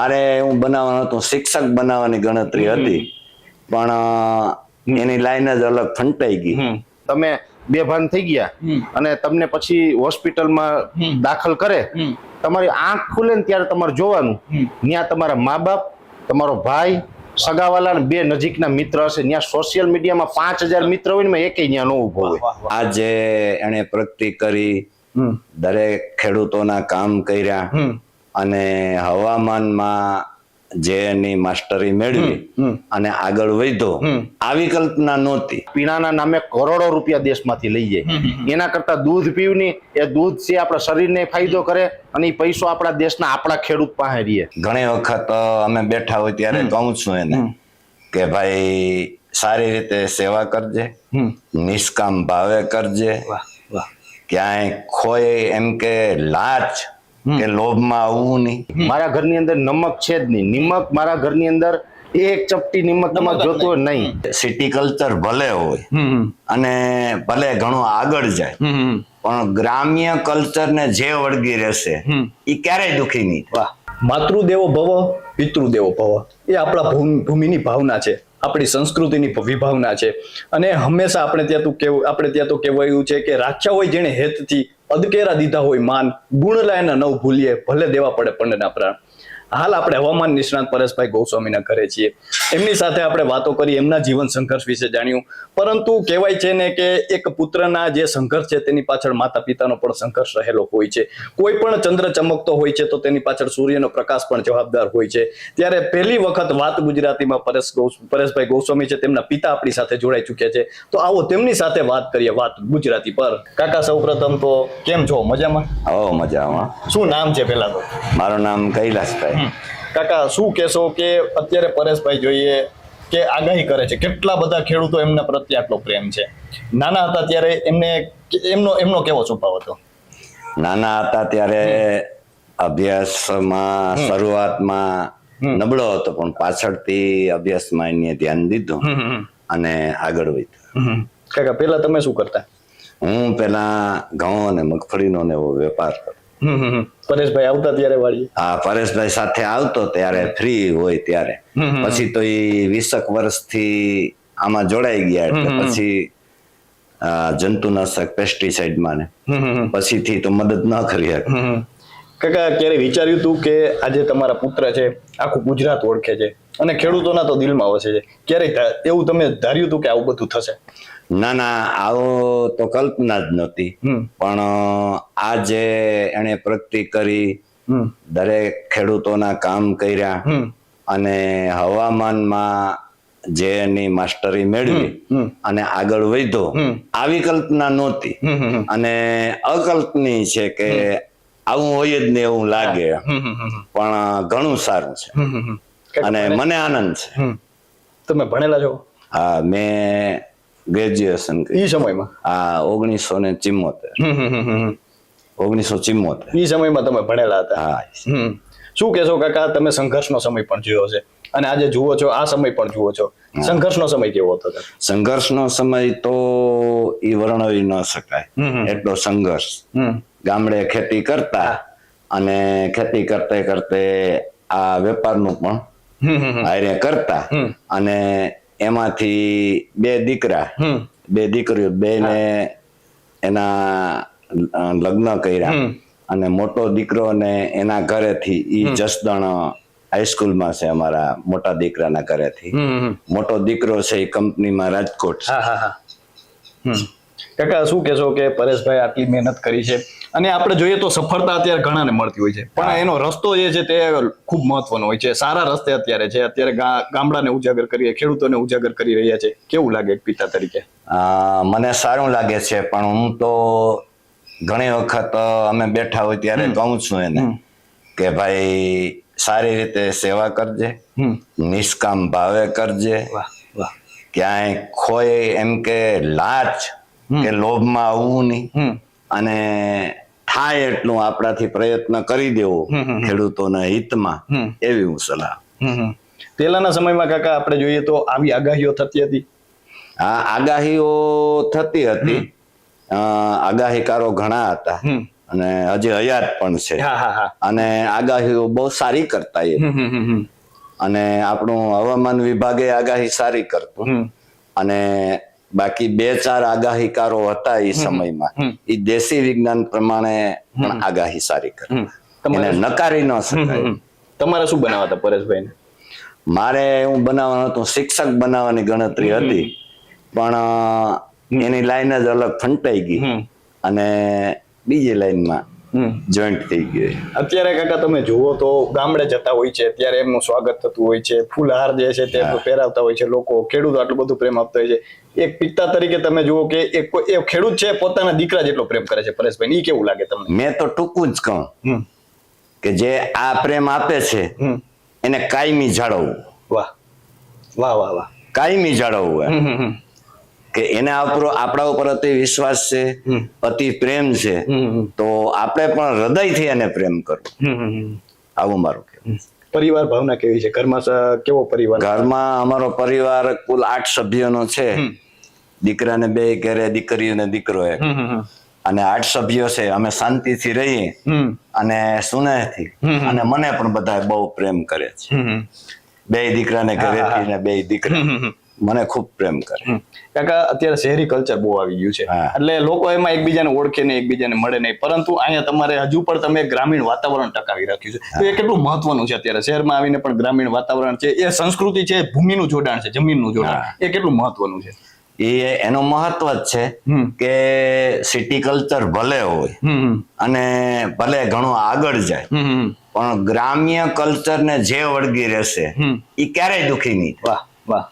મારે હું બનાવવાનું હતો શિક્ષક બનાવવાની ગણતરી હતી. પણ એની લાઈન જ અલગ ફંટાઈ ગઈ. તમે બેભાન થઈ ગયા. અને તમને પછી હોસ્પિટલમાં દાખલ કરે. તમારી આંખ ખુલે ને ત્યારે તમારે જોવાનું. ત્યાં તમારા મા બાપ તમારો ભાઈ સગાવાલા બે નજીકના મિત્ર હશે. ત્યાં સોશિયલ મીડિયામાં પાંચ હજાર મિત્ર હોય ને એક ત્યાં ન ઊભો હોય. આજે એને પ્રગતિ કરી. દરેક ખેડૂતોના કામ કર્યા. અને હવામાનમાં જે એની માસ્ટરી મેળવી અને આગળ વધ્યો આવી કલ્પના નહોતી. પીણાના નામે કરોડો રૂપિયા દેશમાંથી લઈ જાય. એના કરતા દૂધ પીવની એ દૂધ છે આપણા શરીરને ફાયદો કરે અને એ પૈસો આપણા દેશના આપણા ખેડૂત પાસે રહીએ ઘણી વખત અમે બેઠા હોય ત્યારે કહું છું એને કે ભાઈ સારી રીતે સેવા કરજે નિષ્કામ ભાવે કરજે ક્યાંય ખોય એમ કે લાચ કે લોભમાં આવવું નહીં. મારા ઘરની અંદર નમક છે જ નહીં. નિમક મારા ઘરની અંદર એક ચપટી નિમક તમારે જોતો નહીં. સિટી કલ્ચર ભલે હોય અને ભલે ઘણો આગળ જાય પણ ગ્રામ્ય કલ્ચરને જે વળગી રહેશે એ ક્યારેય દુખી નહીં. માતૃદેવો ભવ પિતૃદેવો ભવ. એ આપણા ભૂમ- ભૂમિની ભાવના છે. આપણી સંસ્કૃતિની વિભાવના છે. અને હંમેશા આપણે ત્યાં તો કેવું આપણે ત્યાં તો કહેવાયું છે કે રાખ્યા હોય જેને હેતથી અદકેરા દીધા હોય માન. ગુણ લાયના નવ ભૂલીએ ભલે દેવા પડે પંડના પ્રાણ. હાલ આપણે હવામાન નિષ્ણાત પરેશભાઈ ગોસ્વામીના ઘરે છીએ. એમની સાથે આપણે વાતો કરી એમના જીવન સંઘર્ષ વિશે જાણ્યું. પરંતુ કહેવાય છે ને કે એક પુત્રના જે સંઘર્ષ છે તેની પાછળ માતા પિતાનો પણ સંઘર્ષ રહેલો હોય છે. કોઈ પણ ચંદ્ર ચમકતો હોય છે તો તેની પાછળ સૂર્યનો પ્રકાશ પણ જવાબદાર હોય છે. ત્યારે પહેલી વખત વાત ગુજરાતીમાં પરેશ પરેશભાઈ ગોસ્વામી છે તેમના પિતા આપણી સાથે જોડાઈ ચૂક્યા છે. તો આવો તેમની સાથે વાત કરીએ વાત ગુજરાતી પર. કાકા સૌપ્રથમ તો કેમ છો? મજામાં? મજામાં. શું નામ છે પહેલા તો? મારું નામ કૈલાસભાઈ. કાકા શું કહેશો કે અત્યારે પરેશભાઈ જોઈએ કે આગાહી કરે છે? કેટલા બધા ખેડૂતો એમના પ્રત્યે આટલો પ્રેમ છે? નાના હતા ત્યારે એમને એમનો એમનો કેવો સ્વભાવ હતો? નાના હતા ત્યારે અભ્યાસમાં શરૂઆતમાં નબળો હતો પણ પાછળથી અભ્યાસમાં એને ધ્યાન દીધું અને આગળ વધ્યું. કાકા પેલા તમે શું કરતા? હું પેલા ઘઉં અને મગફળીનો ને એવો વેપાર કરતો. પરેશભાઈ આવતા ત્યારે વાળી હા પરેશભાઈ સાથે આવતો ત્યારે ફ્રી હોય ત્યારે. પછી તો એ વીસક વર્ષથી આમાં જોડાઈ ગયા એટલે પછી જંતુનાશક પેસ્ટિસાઇડમાં ને. પછીથી તો મદદ ન કરી શકે. કાકા ક્યારે વિચાર્યું હતું કે આજે તમારા પુત્ર છે આખું ગુજરાત ઓળખે છે? અને ખેડૂતોના તો દિલમાં વસે છે. ક્યારેય એવું તમે ધાર્યું હતું કે આવું બધું થશે? ના ના આવો તો કલ્પના જ નહોતી. પણ આ જે એને પ્રગતિ કરી દરેક ખેડૂતોના કામ કર્યા અને હવામાનમાં જે એની માસ્ટરી મેળવી અને આગળ વધ્યો આવી કલ્પના નહોતી. અને અકલ્પનીય છે કે આવું હોય જ ને એવું લાગે. પણ ઘણું સારું છે. અને મને આનંદ છે. તમે ભણેલા છો? હા મેં ગ્રેજ્યુએશન એ સમયમાં? આ ઓગણીસો ને ચિમ્મોતેર. ઓગણીસો ચિમ્મોતેર. એ સમયમાં તમે ભણેલા હતા. હા. શું કહેશો કાકા તમે સંઘર્ષનો સમય પણ જોયો છે અને આજે જુઓ છો આ સમય પણ જુઓ છો. સંઘર્ષનો સમય કેવો હતો? સંઘર્ષનો સમય તો ઈ વર્ણવી ન શકાય. એટલો સંઘર્ષ. ગામડે ખેતી કરતા અને ખેતી કરતે કરતે આ વેપારનું પણ આ હમ કરતા અને એમાંથી બે દીકરા બે દીકરીઓ બેને એના લગ્ન કર્યા. અને મોટો દીકરો ને એના ઘરેથી ઈ જસદણ હાઈસ્કૂલમાં છે અમારા મોટા દીકરાના ઘરેથી. મોટો દીકરો છે એ કંપનીમાં રાજકોટ છે. કાકા શું કહેશો કે પરેશભાઈ આટલી મહેનત કરી છે? અને આપણે જોઈએ તો સફળતા અત્યારે ઘણાને મળતી હોય છે. પણ એનો રસ્તો જે છે તે ખૂબ મહત્વનો હોય છે. સારા રસ્તે અત્યારે છે. અત્યારે ગામડાને ઉજાગર કરીએ ખેડૂતોને ઉજાગર કરી રહ્યા છે. કેવું લાગે પિતા તરીકે? મને સારું લાગે છે પણ હું તો ઘણી વખત અમે બેઠા હોય ત્યારે કહું છું એને કે ભાઈ સારી રીતે સેવા કરજે નિષ્કામ ભાવે કરજે. વાહ વાહ. ક્યાંય ખોય એમ કે લાચ કે લોભમાં આવવું નહીં. અને થાય એટલું આપણાથી પ્રયત્ન કરી દેવો ખેડૂતોના હિતમાં એવી હું સલાહ. પહેલાના સમયમાં કાકા આપણે જોઈએ તો આવી આગાહીઓ થતી હતી. આ આગાહીઓ થતી હતી. આગાહીકારો ઘણા હતા. અને હજી હયાત પણ છે. હા હા હા. અને આગાહીઓ બહુ સારી કરતા એ. અને આપણું હવામાન વિભાગે આગાહી સારી કરતું. અને બાકી બે ચાર આગાહીકારો હતા એ સમયમાં. એ દેશી વિજ્ઞાન પ્રમાણે પણ આગાહી સારી કરી. એને નકારી ન શકાય. તમારે શું બનાવવા હતા પરેશભાઈ મારે હું બનાવવાનું હતું શિક્ષક બનાવવાની ગણતરી હતી. પણ એની લાઈન જ અલગ ફંટાઈ ગઈ. અને બીજી લાઈનમાં જોઈન્ટ થઈ ગઈ અત્યારે કાકા તમે જુઓ તો ગામડે જતા હોય છે ત્યારે એમનું સ્વાગત થતું હોય છે ફૂલહાર જે છે તે પહેરાવતા હોય છે લોકો ખેડૂત આટલું બધું પ્રેમ આપતા હોય છે. એક પિતા તરીકે તમે જુઓ કે એક એ ખેડૂત છે પોતાના દીકરા જેટલો પ્રેમ કરે છે પરેશભાઈ ઈ કેવું લાગે તમને? મેં તો ટૂંકું જ કહું કે જે આ પ્રેમ આપે છે એને કાયમી જાળવવું. વાહ. વાહ વાહ વાહ. કાયમી જાળવવું કે એને આપણા ઉપર અતિ વિશ્વાસ છે. અતિ પ્રેમ છે તો આપણે પણ હૃદયથી એને પ્રેમ કરવો. આવું મારું કહેવું પરિવાર ભાવના કેવી છે? ઘરમાં કેવો પરિવાર? ઘરમાં અમારો પરિવાર કુલ આઠ સભ્યોનો છે. દીકરાને બે ઘરે દીકરીઓને દીકરો એક. હમ. અને આઠ સભ્યો છે. અમે શાંતિથી રહીએ અને સુનેહથી અને મને પણ બધા બહુ પ્રેમ કરે છે. બે દીકરાને ઘરેથી ને બે દીકરા. મને ખૂબ પ્રેમ કરે. કાકા અત્યારે શહેરી કલ્ચર બહુ આવી ગયું છે. એટલે લોકો એમાં એકબીજાને ઓળખે નહીં એકબીજાને મળે નહીં પરંતુ અહીંયા તમારે હજુ પણ તમે ગ્રામીણ વાતાવરણ ટકાવી રાખ્યું છે તો એ કેટલું મહત્વનું છે અત્યારે શહેરમાં આવીને પણ ગ્રામીણ વાતાવરણ છે એ સંસ્કૃતિ છે ભૂમિનું જોડાણ છે જમીનનું જોડાણ એ કેટલું મહત્વનું છે એ એનો મહત્વ જ છે કે સિટી કલ્ચર ભલે હોય. અને ભલે ઘણું આગળ જાય. પણ ગ્રામ્ય કલ્ચરને જે વળગી રહેશે. એ ક્યારેય દુખી નહીં વાહ વાહ.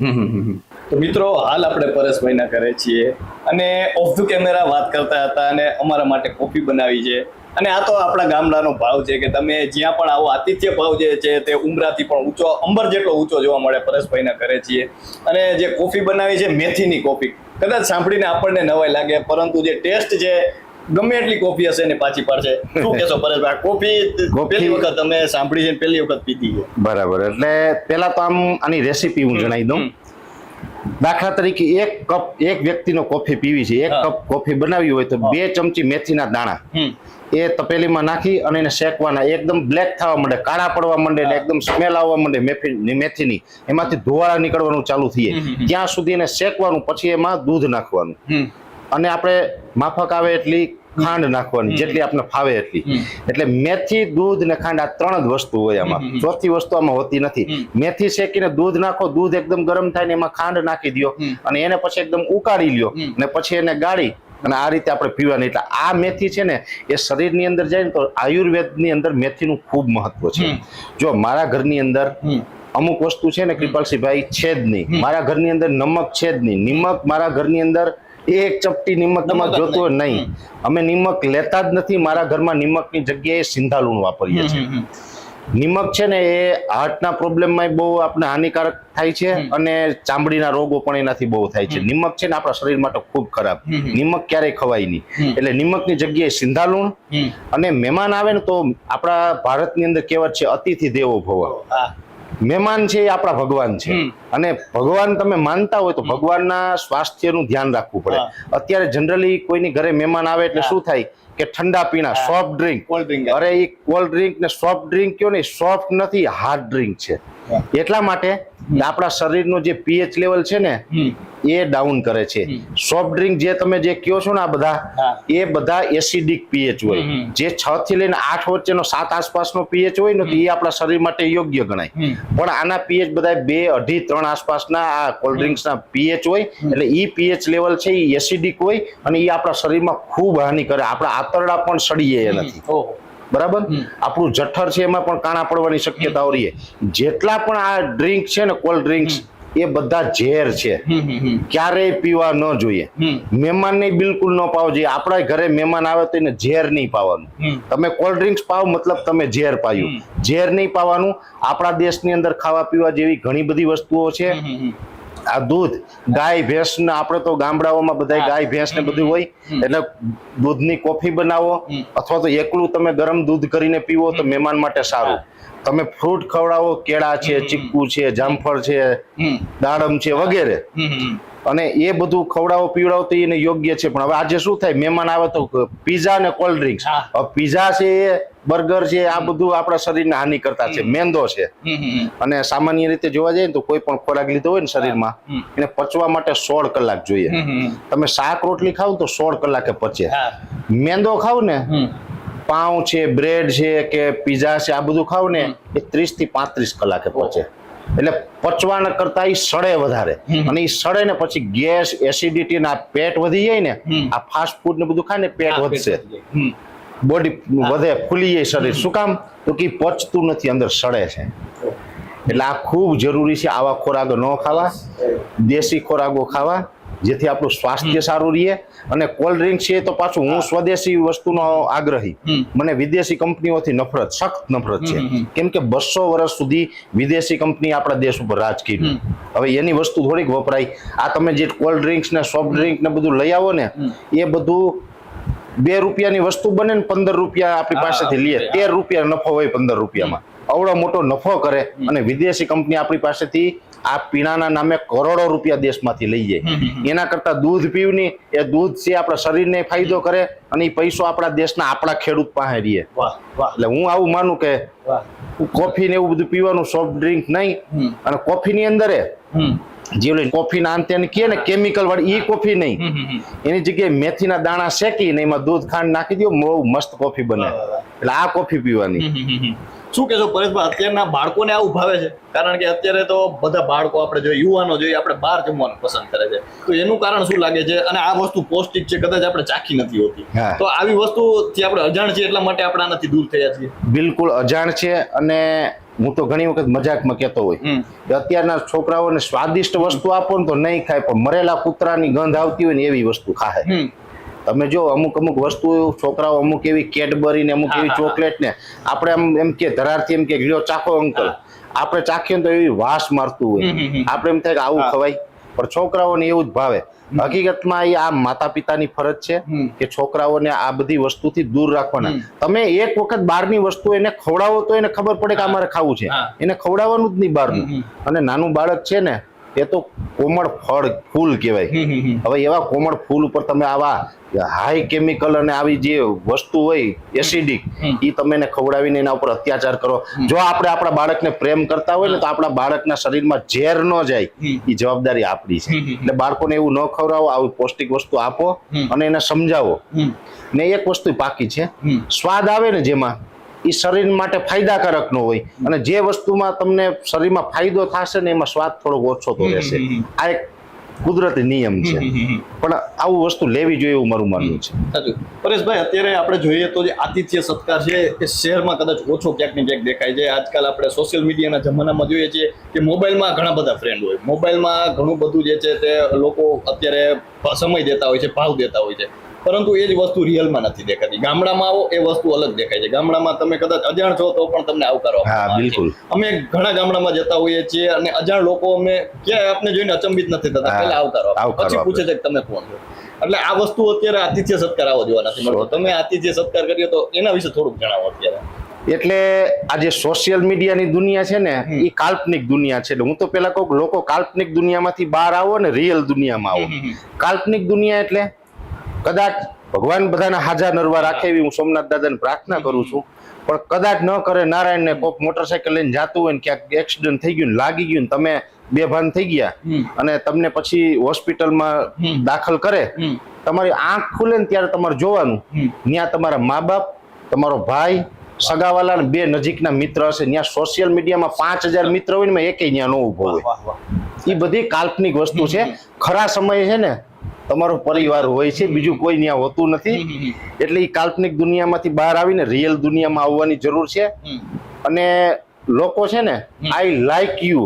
તો મિત્રો, હાલ આપણે પરેશભાઈના ઘરે છીએ અને ઓફ ધ કેમેરા વાત કરતા હતા અને અમારા માટે કોફી બનાવી છે. અને આ તો આપણા ગામડાનો ભાવ છે કે તમે જ્યાં પણ આવો, આતિથ્ય ભાવ જે છે તે ઉમરાથી પણ ઊંચો, અંબર જેટલો ઊંચો જોવા મળે પરેશભાઈના ઘરે છીએ. અને જે કોફી બનાવી છે, મેથીની કોફી. કદાચ સાંભળીને આપણને નવાઈ લાગે, પરંતુ જે ટેસ્ટ છે ગમે એટલી કોફી હશે ને પાછી પાડશે. શું કહેશો પરેશભાઈ કોફી પહેલી વખત તમે સાંભળી છે પહેલી વખત પીધી છે? બરાબર એટલે પેલા તો આમ આની રેસીપી હું જણાવી દઉં. દાખલા તરીકે એક કપ એક વ્યક્તિનો કોફી પીવી છે. એક કપ કોફી બનાવી હોય તો બે ચમચી મેથીના દાણા. એ તપેલીમાં નાખી અને એને શેકવાના. એકદમ બ્લેક થવા માંડે કાળા પડવા માંડે ને એકદમ સ્મેલ આવવા માંડે મેથી મેથીની. એમાંથી ધોવાળા નીકળવાનું ચાલુ થઈએ. ત્યાં સુધી એને શેકવાનું પછી એમાં દૂધ નાખવાનું. અને આપણે માફક આવે એટલી ખાંડ નાખવાની જેટલી આપણે ફાવે એટલી. એટલે મેથી દૂધ ને ખાંડ આ ત્રણ જ વસ્તુ હોય આમાં. ચોથી વસ્તુ આમાં હોતી નથી. મેથી શેકીને દૂધ નાખો દૂધ એકદમ ગરમ થાય ને એમાં ખાંડ નાખી દો અને એને પછી એકદમ ઉકાળી લ્યો. અને પછી એને ગાળી અને આ રીતે આપણે પીવાની. એટલે આ મેથી છે ને એ શરીરની અંદર જાય ને તો આયુર્વેદની અંદર મેથીનું ખૂબ મહત્વ છે. જો મારા ઘરની અંદર અમુક વસ્તુ છે ને કૃપાલસિંહભાઈ છે જ નહીં. મારા ઘરની અંદર નમક છે જ નહીં. નિમક મારા ઘરની અંદર એક ચપટી નિમક તમારે જોતું નહીં. અમે નિમક લેતા જ નથી મારા ઘરમાં નિમકની જગ્યાએ સિંધાલુણ વાપરીએ છીએ. નિમક છે ને એ હાર્ટના પ્રોબ્લેમમાં બહુ આપણે હાનિકારક થાય છે અને ચામડીના રોગો પણ એનાથી બહુ થાય છે. નિમક છે ને આપણા શરીર માટે ખૂબ ખરાબ. નિમક ક્યારેય ખવાય નહીં. એટલે નિમકની જગ્યાએ સિંધાલુણ અને મહેમાન આવે ને તો આપણા ભારતની અંદર કહેવત છે અતિથિ દેવો ભવ. મહેમાન છે એ આપણા ભગવાન છે. અને ભગવાન તમે માનતા હોય તો ભગવાનના સ્વાસ્થ્યનું ધ્યાન રાખવું પડે. અત્યારે જનરલી કોઈની ઘરે મહેમાન આવે એટલે શું થાય કે ઠંડા પીણા સોફ્ટ ડ્રિંક. અરે એ કોલ્ડ ડ્રિંક ને સોફ્ટ ડ્રિંક કયો ને સોફ્ટ નથી હાર્ડ ડ્રિંક છે. એટલા માટે આપણા શરીરનું જે પીએચ લેવલ છે ને એ ડાઉન કરે છે. સોફ્ટ ડ્રિંક જે તમે જે કયો છો ને આ બધા એ બધા એસિડિક પીએચ હોય. જે છ થી લઈને આઠ વચ્ચેનો સાત આસપાસનો પીએચ હોય ને એ આપણા શરીર માટે યોગ્ય ગણાય. પણ આના પીએચ બધા બે અઢી ત્રણ આસપાસના આ કોલ્ડ ડ્રિંક્સના પીએચ હોય એટલે ઈ પીએચ લેવલ છે એ એસિડિક હોય અને એ આપણા શરીરમાં ખૂબ હાનિ કરે. આપણા આંતરડા પણ સડીએ નથી. બરાબર? આપણું જઠર છે એમાં પણ કાણા પડવાની શક્યતાઓ રહે જેટલા પણ આ ડ્રિંક છે ને કોલ્ડ ડ્રિંક્સ એ બધા ઝેર છે. ક્યારેય પીવા ન જોઈએ. મહેમાનને બિલકુલ ન પાવો જોઈએ. આપણા ઘરે મહેમાન આવે તો એને ઝેર નહીં પાવાનું. તમે કોલ્ડ ડ્રિંક્સ પાવ મતલબ તમે ઝેર પાયું. ઝેર નહીં પાવાનું. આપણા દેશની અંદર ખાવા પીવા જેવી ઘણી બધી વસ્તુઓ છે. આ દૂધ ગાય ભેંસ ને આપણે તો ગામડાઓમાં બધા ગાય ભેંસ ને બધું હોય એટલે દૂધની કોફી બનાવો અથવા તો એકલું તમે ગરમ દૂધ કરીને પીવો તો મહેમાન માટે સારું. તમે ફ્રૂટ ખવડાવો કેળા છે ચીકુ છે જામફળ છે દાડમ છે વગેરે. અને એ બધું ખવડાવો પીવડાવો તો એને યોગ્ય છે. પણ હવે આજે શું થાય? મહેમાન આવે તો પીઝા ને કોલ્ડ ડ્રિંક્સ. પીઝા છે બર્ગર છે આ બધું આપણા શરીરને હાનિ કરતા છે મેંદો છે. અને સામાન્ય રીતે જોવા જઈએ ને તો કોઈ પણ ખોરાક લીધો હોય ને શરીરમાં. એને પચવા માટે સોળ કલાક જોઈએ. તમે શાક રોટલી ખાવ તો સોળ કલાકે પચે. મેંદો ખાવ ને પાઉં છે બ્રેડ છે કે પીઝા છે આ બધું ખાવ ને એ ત્રીસથી પાંત્રીસ કલાકે પહોંચે. એટલે પચવાના કરતા એ સડે વધારે. અને એ સડે ને પછી ગેસ એસિડિટી ના પેટ વધી જાય ને આ ફાસ્ટ ફૂડ ને બધું ખાય ને પેટ વધશે. બોડી વધે ફૂલી જાય શરીર. શું કામ? તો કે પચતું નથી અંદર સડે છે. એટલે આ ખૂબ જરૂરી છે આવા ખોરાકો ન ખાવા. દેશી ખોરાકો ખાવા. જેથી આપણું સ્વાસ્થ્ય સારું રહે અને કોલ્ડ ડ્રિંક છે તો પાછું હું સ્વદેશી વસ્તુનો આગ્રહી. મને વિદેશી કંપનીઓથી નફરત સખત નફરત છે. કેમ કે બસો વર્ષ સુધી વિદેશી કંપની આપણા દેશ ઉપર રાજ કર્યું. હવે એની વસ્તુ થોડીક વપરાય. આ તમે જે કોલ્ડ ડ્રિંક્સ ને સોફ્ટ ડ્રિંક ને બધું લઈ આવો ને એ બધું બે રૂપિયાની વસ્તુ બને ને પંદર રૂપિયા આપણી પાસેથી લઈએ તેર રૂપિયા નફો હોય પંદર રૂપિયામાં. અવડો મોટો નફો કરે અને વિદેશી કંપની આપણી પાસેથી આ પીણાના નામે કરોડો રૂપિયા દેશમાંથી લઈ જાય. એના કરતા દૂધ પીવની એ દૂધ છે આપણા શરીરને ફાયદો કરે અને એ પૈસો આપણા દેશના આપણા ખેડૂત પાસે રહીએ. એટલે હું આવું માનું કે કોફી ને એવું બધું પીવાનું સોફ્ટ ડ્રિંક નહીં. અને અને કોફીની અંદર જે કોફી ના અંતે કહે ને કેમિકલ વાળી ઈ કોફી નહીં. એની જગ્યાએ મેથીના દાણા શેકી ને એમાં દૂધ ખાંડ નાખી દો બહુ મસ્ત કોફી બને. એટલે આ કોફી પીવાની. શું કહેશો પરેશભાઈ અત્યારના બાળકોને આવું ભાવે છે? કારણ કે અત્યારે તો બધા બાળકો આપણે જોઈએ યુવાનો જોઈએ આપણે બહાર જમવાનું પસંદ કરે છે. તો એનું કારણ શું લાગે છે? અને આ વસ્તુ પૌષ્ટિક છે કદાચ આપણે ચાખી નથી હોતી. તો આવી વસ્તુથી આપણે અજાણ છીએ એટલા માટે આપણે આનાથી દૂર થયા છીએ. બિલકુલ અજાણ છે અને હું તો ઘણી વખત મજાકમાં કહેતો હોય. કે અત્યારના છોકરાઓને સ્વાદિષ્ટ વસ્તુ આપો ને તો નહીં ખાય પણ મરેલા કૂતરાની ગંધ આવતી હોય ને એવી વસ્તુ ખાય. તમે જો અમુક અમુક વસ્તુ છોકરાઓ અમુક એવી કેડબરી ને અમુક એવી ચોકલેટ ને આપણે એમ એમ કે ધરારથી એમ કે લ્યો ચાખો અંકલ. આપણે ચાખીએ તો એવી વાસ મારતું હોય. આપણે એમ થાય કે આવું ખવાય. પણ છોકરાઓને એવું જ ભાવે. હકીકતમાં એ આ માતા પિતાની ફરજ છે. કે છોકરાઓને આ બધી વસ્તુથી દૂર રાખવાના. તમે એક વખત બહારની વસ્તુ એને ખવડાવો તો એને ખબર પડે કે અમારે ખાવું છે. એને ખવડાવવાનું જ નહીં બહારનું. અને નાનું બાળક છે ને એ તો કોમળ ફળ ફૂલ કહેવાય. હવે એવા કોમળ ફૂલ ઉપર તમે આવા હાઈ કેમિકલ અને આવી જે વસ્તુ હોય એસિડિક એ તમે એને ખવડાવીને એના ઉપર અત્યાચાર કરો. જો આપણે આપણા બાળકને પ્રેમ કરતા હોય ને તો આપણા બાળકના શરીરમાં ઝેર ન જાય એ જવાબદારી આપણી છે. એટલે બાળકોને એવું ન ખવડાવો આવી પૌષ્ટિક વસ્તુ આપો અને એને સમજાવો. ને એક વસ્તુ બાકી છે. સ્વાદ આવે ને જેમાં એ શરીર માટે ફાયદાકારક ન હોય. અને જે વસ્તુમાં તમને શરીરમાં ફાયદો થશે ને એમાં સ્વાદ થોડોક ઓછો તો રહેશે. આ એક કુદરતી નિયમ છે. પણ આવું વસ્તુ લેવી જોઈએ એવું મારું માનવું છે. પરેશભાઈ અત્યારે આપણે જોઈએ તો જે આતિથ્ય સત્કાર છે એ શહેરમાં કદાચ ઓછો ક્યાંક ને ક્યાંક દેખાય છે. આજકાલ આપણે સોશિયલ મીડિયાના જમાનામાં જોઈએ છીએ કે મોબાઈલમાં ઘણા બધા ફ્રેન્ડ હોય. મોબાઈલમાં ઘણું બધું જે છે તે લોકો અત્યારે સમય દેતા હોય છે ભાવ દેતા હોય છે. પરંતુ એ જ વસ્તુ રિયલમાં નથી દેખાતી. ગામડામાં આવો એ વસ્તુ અલગ દેખાય છે. ગામડામાં તમે કદાચ અજાણ છો તો પણ તમને આવકારો હા. બિલકુલ. અમે ઘણા ગામડામાં જતા હોઈએ છીએ અને અજાણ લોકો અમે ક્યાંય આપને જોઈને અચંબિત નથી થતા. પહેલા આવકારો. પછી પૂછે છે કે તમે કોણ છો? એટલે આ વસ્તુ અત્યારે આતિથ્ય સત્કાર આવો જોવા નથી મળતો. તમે આતિથ્ય સત્કાર કર્યો તો એના વિશે થોડુંક જણાવો અત્યારે. એટલે આ જે સોશિયલ મીડિયાની દુનિયા છે ને એ કાલ્પનિક દુનિયા છે. એટલે હું તો પેલા કહું લોકો કાલ્પનિક દુનિયામાંથી બહાર આવો ને રિયલ દુનિયામાં આવો. કાલ્પનિક દુનિયા એટલે? કદાચ ભગવાન બધાના હાજર નરવા રાખે એવી હું સોમનાથ દાદાને પ્રાર્થના કરું છું. પણ કદાચ ન કરે નારાયણ ને મોટરસાઇકલ લઈને જાતું હોય ને ક્યાંક એક્સિડન્ટ થઈ ગયું લાગી ગયું તમે બેભાન થઈ ગયા અને તમને પછી હોસ્પિટલમાં દાખલ કરે તમારી આંખ ખુલે ને ત્યારે તમારે જોવાનું. ત્યાં તમારા મા બાપ તમારો ભાઈ સગાવાલા બે નજીકના મિત્ર હશે. ત્યાં સોશિયલ મીડિયામાં પાંચ હજાર મિત્ર હોય ને એકે ત્યાં ન ઊભો હોય. એ બધી કાલ્પનિક વસ્તુ છે. ખરા સમય છે ને તમારો પરિવાર હોય છે બીજું કોઈ ત્યાં હોતું નથી. એટલે એ કાલ્પનિક દુનિયામાંથી બહાર આવીને રિયલ દુનિયામાં આવવાની જરૂર છે. અને લોકો છે ને I like you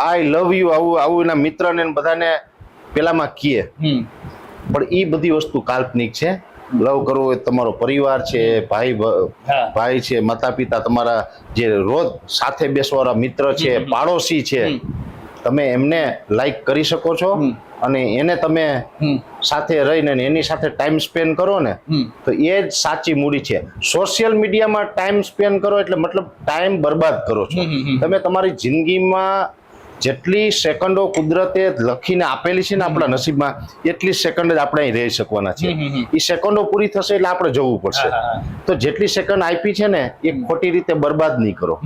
I love you આવું આવું એના મિત્રને બધાને પેલામાં કીએ. પણ એ બધી વસ્તુ કાલ્પનિક છે. લવ કરવો એ તમારો પરિવાર છે ભાઈ ભાઈ છે માતા પિતા તમારા જે રોજ સાથે બેસવાળા મિત્ર છે પાડોશી છે. તમે એમને લાઈક કરી શકો છો અને એને તમે સાથે રહીને એની સાથે ટાઈમ સ્પેન્ડ કરો ને તો એ જ સાચી મૂડી છે. સોશિયલ મીડિયામાં ટાઈમ સ્પેન્ડ કરો એટલે મતલબ ટાઈમ બરબાદ કરો છો. તમે તમારી જિંદગીમાં જેટલી સેકન્ડો કુદરતે લખીને આપેલી છે ને આપણા નસીબમાં એટલી સેકન્ડ જ આપણે અહીં રહી શકવાના છે. એ સેકન્ડો પૂરી થશે એટલે આપણે જવું પડશે. તો જેટલી સેકન્ડ આપી છે ને એ ખોટી રીતે બરબાદ નહીં કરો.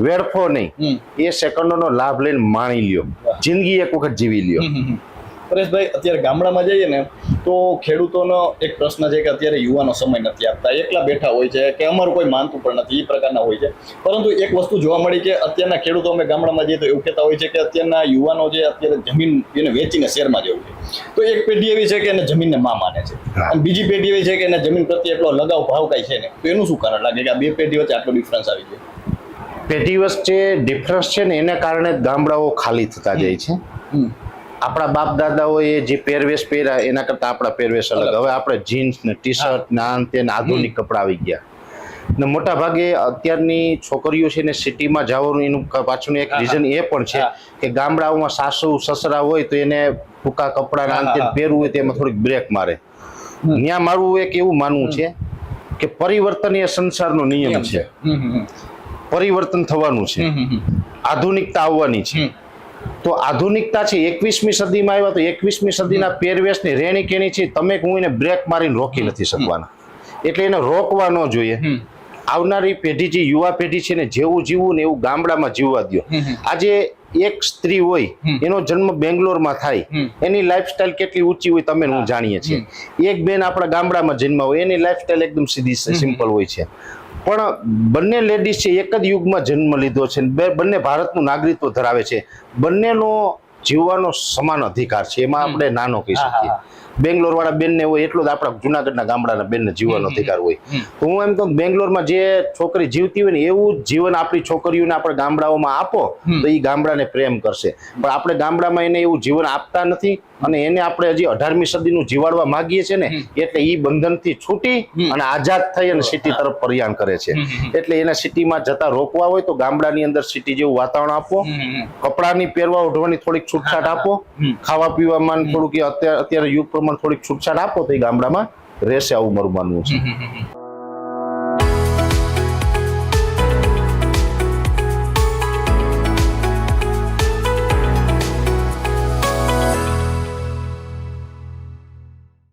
વેડફો નહીં. એ સેકન્ડોનો લાભ લઈને માણી લ્યો. જિંદગી એક વખત જીવી લ્યો. પરેશભાઈ અત્યારે ગામડામાં જઈએ ને તો ખેડૂતોનો એક પ્રશ્ન છે કે અત્યારે યુવાનો સમય નથી આપતા. એકલા બેઠા હોય છે કે અમારું કોઈ માનતું પણ નથી એ પ્રકારના હોય છે. પરંતુ એક વસ્તુ જોવા મળી કે અત્યારના ખેડૂતો અમે ગામડામાં જઈએ તો એવું કહેતા હોય છે કે અત્યારના યુવાનો જે અત્યારે જમીન એને વેચીને શેરમાં જવું છે. તો એક પેઢી એવી છે કે એને જમીનને માં માને છે. અને બીજી પેઢી એવી છે કે એને જમીન પ્રત્યે એટલો લગાવ ભાવ કાંઈ છે ને તો એનું શું કારણ લાગે કે આ બે પેઢી વચ્ચે આટલો ડિફરન્સ આવી ગયો? પેઢી વચ્ચે ડિફરન્સ છે ને એના કારણે ગામડાઓ ખાલી થતા જાય છે. આપણા બાપ દાદાઓએ જે પહેરવેશ પહેર્યા એના કરતા આપણા પહેરવેશ અલગ. હવે આપણે જીન્સ ને ટી શર્ટ ને આન તે ને આધુનિક કપડા આવી ગયા ને મોટા ભાગે અત્યારની છોકરીઓ છે ને સિટીમાં જવાનું એનું પાછળનું એક. રીઝન એ પણ છે કે ગામડાઓમાં સાસુ સસરા હોય તો એને ટૂંકા કપડા અંતે. પહેરવું હોય તેમાં થોડીક બ્રેક મારે. ત્યાં મારું એક એવું માનવું છે કે પરિવર્તન એ સંસારનો નિયમ છે. પરિવર્તન થવાનું છે. આધુનિકતા આવવાની છે. તો આધુનિકતા છે એકવીસમી સદીમાં આવ્યા તો એકવીસમી સદીના પહેરવેશની રેણી કેણી છે તમે હું એને બ્રેક મારીને રોકી નથી શકવાના. એટલે એને રોકવા ન જોઈએ. આવનારી પેઢી જે યુવા પેઢી છે ને જેવું જીવવું ને એવું ગામડામાં જીવવા દો. આજે એક સ્ત્રી હોય એનો જન્મ બેંગ્લોરમાં થાય. એની લાઈફસ્ટાઈલ કેટલી ઊંચી હોય તમે હું જાણીએ છીએ. એક બેન આપણા ગામડામાં જન્મ હોય એની લાઈફસ્ટાઈલ એકદમ સીધી સિમ્પલ હોય છે. પણ બંને લેડીઝ છે, એક જ યુગમાં જન્મ લીધો છે બંને ભારતનું નાગરિકત્વ ધરાવે છે. બંનેનો જીવવાનો સમાન અધિકાર છે એમાં આપણે નાનો કહી શકીએ. બેંગ્લોર વાળા બેનને હોય એટલો જ આપણા જુનાગઢના ગામડાના બેનને જીવવાનો અધિકાર હોય. તો હું એમ કહું બેંગ્લોરમાં જે છોકરી જીવતી હોય ને એવું જીવન આપણી છોકરીઓને આપણે ગામડાઓમાં આપો તો એ ગામડાને પ્રેમ કરશે. પણ આપણે ગામડામાં એને એવું જીવન આપતા નથી અને એને આપણે હજી અઢારમી સદીનું જીવાડવા માંગીએ છીએ ને એટલે એ બંધનથી છૂટી અને આઝાદ થઈ અને સિટી તરફ પ્રયાણ કરે છે. એટલે એને સિટીમાં જતા રોકવા હોય તો ગામડાની અંદર સિટી જેવું વાતાવરણ આપો. કપડાની પહેરવા ઓઢવાની થોડીક છૂટછાટ આપો. ખાવા પીવામાં થોડુંક અત્યારે અત્યારે યુગ પ્રમાણે થોડીક છૂટછાટ આપો તો એ ગામડામાં રહેશે આવું મારું માનવું છે.